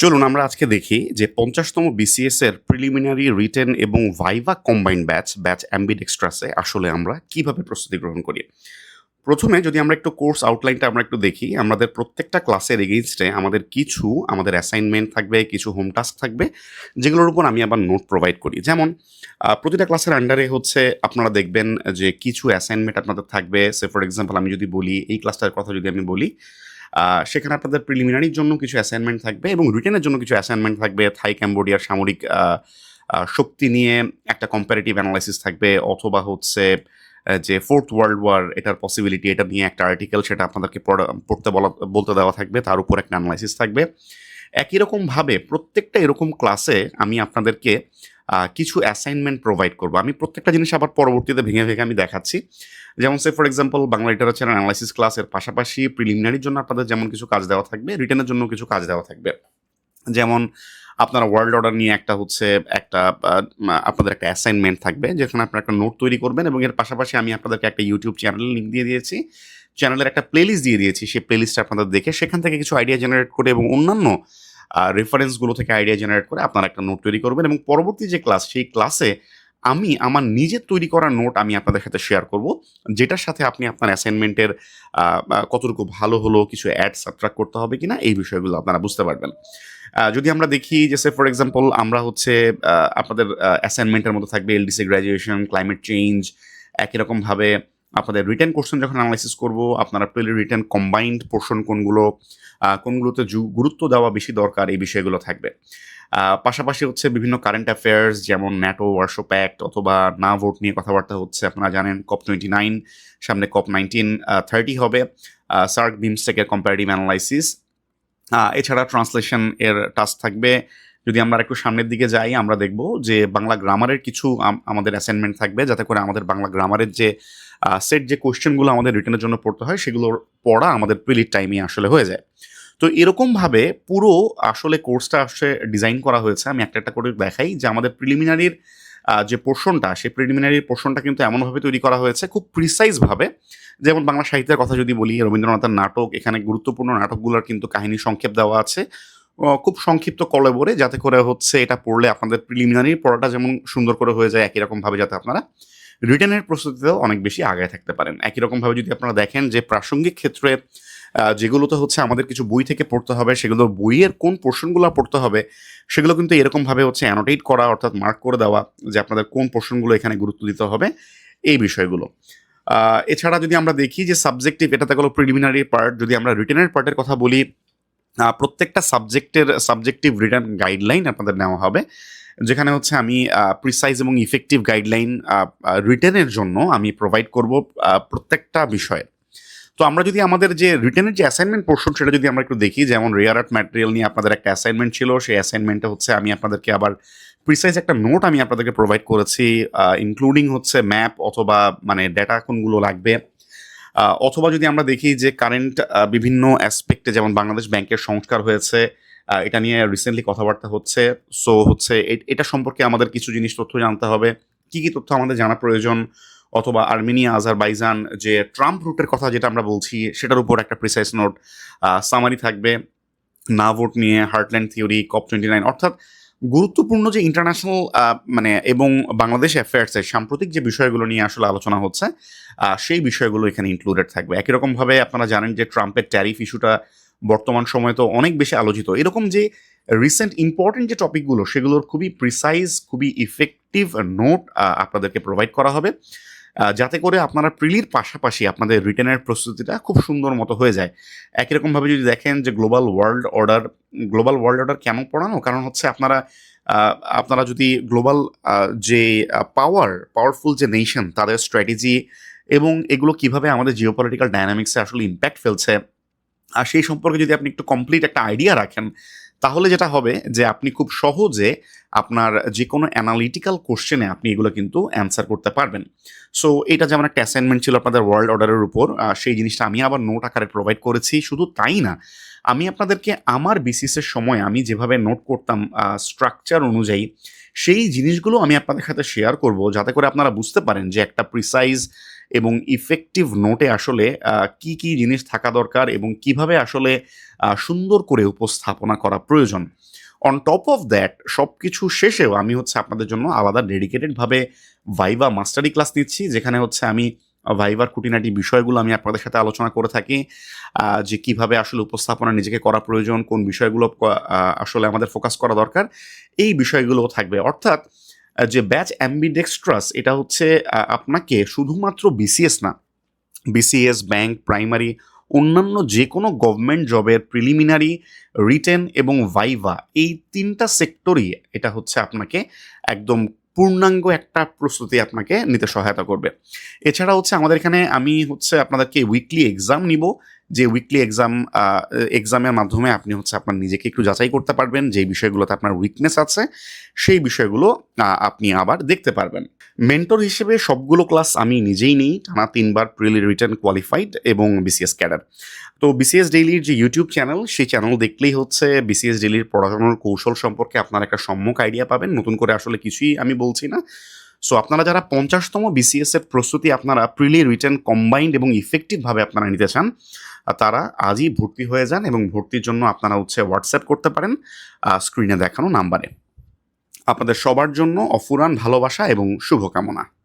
চলুন আমরা আজকে দেখি যে পঞ্চাশতম বিসিএস এর প্রিলিমিনারি রিটেন এবং ভাইভা কম্বাইন ব্যাচ ব্যাচ অ্যাম্বিড এক্সট্রাসে আসলে আমরা কীভাবে প্রস্তুতি গ্রহণ করি? প্রথমে যদি আমরা একটু কোর্স আউটলাইনটা আমরা একটু দেখি, আমাদের প্রত্যেকটা ক্লাসের এগেইনস্টে আমাদের কিছু, আমাদের অ্যাসাইনমেন্ট থাকবে, কিছু হোম টাস্ক থাকবে, যেগুলোর উপর আমি আবার নোট প্রোভাইড করি। যেমন প্রতিটা ক্লাসের আন্ডারে হচ্ছে আপনারা দেখবেন যে কিছু অ্যাসাইনমেন্ট আপনাদের থাকবে। সে ফর এক্সাম্পল আমি যদি বলি, এই ক্লাসটার কথা যদি আমি বলি সেখানে আপনাদের প্রিলিমিনারির জন্য কিছু অ্যাসাইনমেন্ট থাকবে এবং রিটেনের জন্য কিছু অ্যাসাইনমেন্ট থাকবে। থাই ক্যাম্বোডিয়ার সামরিক শক্তি নিয়ে একটা কম্পারেটিভ অ্যানালাইসিস থাকবে। অথবা হচ্ছে যে ফোর্থ ওয়ার্ল্ড ওয়ার এটার পসিবিলিটি এটা নিয়ে একটা আর্টিকেল সেটা আপনাদেরকে পড়া- পড়তে বলা, বলতে দেওয়া থাকবে। তার উপর একটা অ্যানালাইসিস থাকবে। একই রকমভাবে প্রত্যেকটা এরকম ক্লাসে আমি আপনাদেরকে কিছু অ্যাসাইনমেন্ট প্রোভাইড করব। আমি প্রত্যেকটা জিনিস আবার পরবর্তীতে ভেঙে ভেঙে আমি দেখাচ্ছি। যেমন সে for example Bangla literature analysis ক্লাসের পাশাপাশি প্রিলিমিনারির জন্য আপনাদের যেমন কিছু কাজ দেওয়া থাকবে রিটার্নের জন্য কিছু কাজ দেওয়া থাকবে। যেমন আপনারা ওয়ার্ল্ড অর্ডার নিয়ে একটা হচ্ছে একটা আপনাদের একটা অ্যাসাইনমেন্ট থাকবে, যেখানে আপনারা একটা নোট তৈরি করবেন এবং এর পাশাপাশি আমি আপনাদেরকে একটা ইউটিউব চ্যানেল লিঙ্ক দিয়ে দিয়েছি। চ্যানেলের একটা প্লেলিস্ট দিয়ে দিয়েছি, সেই প্লেলিস্টটা আপনাদের দেখে সেখান থেকে কিছু আইডিয়া জেনারেট করে এবং অন্যান্য রেফারেন্সগুলো থেকে আইডিয়া জেনারেট করে আপনারা একটা নোট তৈরি করবেন এবং পরবর্তী যে ক্লাস সেই ক্লাসে আমি, আমার নিজের তৈরি করা নোট আমি আপনাদের সাথে শেয়ার করব, যেটার সাথে আপনি আপনার অ্যাসাইনমেন্টের কতটুকু ভালো হলো, কিছু অ্যাড সাবট্রাক্ট করতে হবে কিনা, এই বিষয়গুলো আপনারা বুঝতে পারবেন। যদি আমরা দেখি যে সে ফর এক্সাম্পল আমরা হচ্ছে আপনাদের অ্যাসাইনমেন্টের মধ্যে থাকবে এলডিসি গ্র্যাজুয়েশন ক্লাইমেট চেঞ্জ একই রকমভাবে আপনাদের রিটার্ন কোশ্চেন যখন অ্যানালাইসিস করব, আপনারা প্রিলি রিটার্ন কম্বাইন্ড পোর্শন কোনগুলো কোনগুলোতে গুরুত্ব দেওয়া বেশি দরকার, এই বিষয়গুলো থাকবে। পাশাপাশি হচ্ছে বিভিন্ন কারেন্ট অ্যাফেয়ার্স যেমন ন্যাটো ওয়ার্শো প্যাক্ট অথবা না ভোট নিয়ে কথাবার্তা হচ্ছে। আপনারা জানেন কপ টোয়েন্টি নাইন সামনে কপ নাইনটিন থার্টি হবে। সার্ক বিমস্টেকের কম্পারেটিভ অ্যানালাইসিস এছাড়া ট্রান্সলেশন এর টাস্ক থাকবে। যদি আমরা একটু সামনের দিকে যাই, আমরা দেখব যে বাংলা গ্রামারের কিছু আমাদের অ্যাসাইনমেন্ট থাকবে যাতে করে আমাদের বাংলা গ্রামারের যে সেট যে কোয়েশ্চেনগুলো আমাদের রিটার্নের জন্য পড়তে হয় সেগুলোর পড়া আমাদের প্রিলিট টাইমে আসলে হয়ে যায়। তো এরকমভাবে পুরো আসলে কোর্সটা আসলে ডিজাইন করা হয়েছে। আমি একটা একটা করে দেখাই যে আমাদের প্রিলিমিনারির যে পোর্শনটা সেই প্রিলিমিনারির পোর্শনটা কিন্তু এমনভাবে তৈরি করা হয়েছে খুব প্রিসাইজভাবে যেমন বাংলা সাহিত্যের কথা যদি বলি, রবীন্দ্রনাথের নাটক, এখানে গুরুত্বপূর্ণ নাটকগুলোর কিন্তু কাহিনী সংক্ষেপ দেওয়া আছে। খুব সংক্ষিপ্ত কলেবরে যাতে করে হচ্ছে এটা পড়লে আপনাদের প্রিলিমিনারি পড়াটা যেমন সুন্দর করে হয়ে যায়, একই রকমভাবে যাতে আপনারা রিটার্নের প্রস্তুতিতেও অনেক বেশি আগায় থাকতে পারেন। একই রকমভাবে যদি আপনারা দেখেন যে প্রাসঙ্গিক ক্ষেত্রে যেগুলোতে হচ্ছে আমাদের কিছু বই থেকে পড়তে হবে সেগুলোর বইয়ের কোন পোর্শনগুলো পড়তে হবে, সেগুলো কিন্তু এরকমভাবে হচ্ছে অ্যানোটেট করা, অর্থাৎ মার্ক করে দেওয়া যে আপনাদের কোন পোর্শনগুলো এখানে গুরুত্ব দিতে হবে, এই বিষয়গুলো। এছাড়া যদি আমরা দেখি যে সাবজেক্টিভ এটাতে গেলো প্রিলিমিনারি পার্ট যদি আমরা রিটার্নের পার্টের কথা বলি প্রত্যেকটা সাবজেক্টের সাবজেক্টিভ রিটার্ন গাইডলাইন আপনাদের নেওয়া হবে, যেখানে হচ্ছে আমি প্রিসাইজ এবং ইফেক্টিভ গাইডলাইন রিটার্নের জন্য আমি প্রোভাইড করব প্রত্যেকটা বিষয়ে। তো আমরা যদি আমাদের যে রিটার্নের যে অ্যাসাইনমেন্ট পোর্শন সেটা যদি আমরা একটু দেখি, যেমন রেয়ার আর্ট ম্যাটেরিয়াল নিয়ে আপনাদের একটা অ্যাসাইনমেন্ট ছিল, সেই অ্যাসাইনমেন্টে হচ্ছে আমি আপনাদেরকে আবার প্রিসাইজ একটা নোট আমি আপনাদেরকে প্রোভাইড করেছি ইনক্লুডিং হচ্ছে ম্যাপ অথবা মানে ডেটা কোনগুলো লাগবে। অথবা যদি আমরা দেখি যে কারেন্ট বিভিন্ন অ্যাসপেক্টে যেমন বাংলাদেশ ব্যাংকের সংস্কার হয়েছে এটা নিয়ে রিসেন্টলি কথাবার্তা হচ্ছে। সো হচ্ছে এটা সম্পর্কে আমাদের কিছু জিনিস তথ্য জানতে হবে। কি কি তথ্য আমাদের জানা প্রয়োজন? অথবা আর্মেনিয়া, আজারবাইজান যে ট্রাম্প রুটের কথা যেটা আমরা বলছি, সেটার উপর একটা প্রিসাইজ নোট সামারি থাকবে। না ভোট নিয়ে heartland theory COP twenty nine অর্থাৎ গুরুত্বপূর্ণ যে ইন্টারন্যাশনাল মানে এবং বাংলাদেশ অ্যাফেয়ার্সের সাম্প্রতিক যে বিষয়গুলো নিয়ে আসলে আলোচনা হচ্ছে সেই বিষয়গুলো এখানে ইনক্লুডেড থাকবে। একই রকমভাবে আপনারা জানেন যে ট্রাম্পের ট্যারিফ ইস্যুটা বর্তমান সময়ে তো অনেক বেশি আলোচিত। এরকম যে রিসেন্ট ইম্পর্টেন্ট যে টপিকগুলো সেগুলোর খুবই প্রিসাইজ খুবই ইফেক্টিভ নোট আপনাদেরকে প্রোভাইড করা হবে। যাতে করে আপনারা প্রিলির পাশাপাশি আপনাদের রিটার্নের প্রস্তুতিটা খুব সুন্দর মতো হয়ে যায়। একই রকমভাবে যদি দেখেন যে global world order, global world order কেন পড়ানো? কারণ হচ্ছে আপনারা আপনারা যদি গ্লোবাল যে পাওয়ার, পাওয়ারফুল যে নেশন, তাদের স্ট্র্যাটেজি এবং এগুলো কীভাবে আমাদের জিওপলিটিক্যাল ডায়নামিক্সে আসলে ইম্প্যাক্ট ফেলছে, আর সেই সম্পর্কে যদি আপনি একটু কমপ্লিট একটা আইডিয়া রাখেন তাহলে যেটা হবে যে আপনি খুব সহজে আপনার যে কোনো অ্যানালিটিক্যাল কোশ্চেনে আপনি এগুলো কিন্তু অ্যান্সার করতে পারবেন। সো এটা যেমন একটা অ্যাসাইনমেন্ট ছিল আপনাদের ওয়ার্ল্ড অর্ডারের উপর সেই জিনিসটা আমি আবার নোট আকারে প্রোভাইড করেছি, শুধু তাই না, আমি আপনাদেরকে আমার বিসিসের সময় আমি যেভাবে নোট করতাম স্ট্রাকচার অনুযায়ী, সেই জিনিসগুলো আমি আপনাদের সাথে শেয়ার করব, যাতে করে আপনারা বুঝতে পারেন যে একটা প্রিসাইজ এবং ইফেক্টিভ নোটে আসলে কি কি জিনিস থাকা দরকার এবং কীভাবে আসলে সুন্দর করে উপস্থাপনা করা প্রয়োজন। অন টপ অফ দ্যাট সব কিছু শেষেও আমি হচ্ছে আপনাদের জন্য আলাদা ডেডিকেটেডভাবে ভাইভা মাস্টারি ক্লাস নিচ্ছি, যেখানে হচ্ছে আমি ভাইভার খুঁটিনাটি বিষয়গুলো আমি আপনাদের সাথে আলোচনা করে থাকি যে কীভাবে আসলে উপস্থাপনা নিজেকে করা প্রয়োজন, কোন বিষয়গুলো আসলে আমাদের ফোকাস করা দরকার, এই বিষয়গুলো থাকবে। অর্থাৎ যে ব্যাচ অ্যাম্বিডেক্সট্রাস এটা হচ্ছে আপনাকে শুধুমাত্র বিসিএস না বিসিএস ব্যাংক প্রাইমারি অন্যান্য যে কোনো গভর্নমেন্ট জবের প্রিলিমিনারি রিটেন এবং ভাইভা এই তিনটা সেক্টরই এটা হচ্ছে আপনাকে একদম পূর্ণাঙ্গ একটা প্রস্তুতি আপনাকে নিতে সহায়তা করবে। এছাড়া হচ্ছে আমাদের এখানে আমি হচ্ছে আপনাদেরকে উইকলি এক্সাম নিব যে উইকলি এক্সাম এক্সামের মাধ্যমে আপনি হচ্ছে আপনার নিজেকে একটু যাচাই করতে পারবেন, যে বিষয়গুলোতে আপনার উইকনেস আছে, সেই বিষয়গুলো আপনি আবার দেখতে পারবেন। মেন্টর হিসেবে সবগুলো ক্লাস আমি নিজেই নিই, টানা তিনবার প্রিলি রিটার্ন কোয়ালিফাইড এবং বিসিএস ক্যাডার তো বিসিএস ডেইলির যে ইউটিউব চ্যানেল সেই চ্যানেল দেখলেই হচ্ছে বিসিএস ডেইলির পড়াশোনার কৌশল সম্পর্কে আপনার একটা সম্যক আইডিয়া পাবেন। নতুন করে আসলে কিছুই আমি বলছি না। সো আপনারা যারা পঞ্চাশতম বিসিএস এর প্রস্তুতি আপনারা প্রিলি রিটার্ন কম্বাইন্ড এবং ইফেক্টিভভাবে আপনারা নিতে চান তারা আজই ভর্তি হয়ে যান এবং ভর্তির জন্য আপনারা হচ্ছে হোয়াটসঅ্যাপ করতে পারেন স্ক্রিনে দেখানো নাম্বারে। আপনাদের সবার জন্য অফুরান ভালোবাসা এবং শুভকামনা।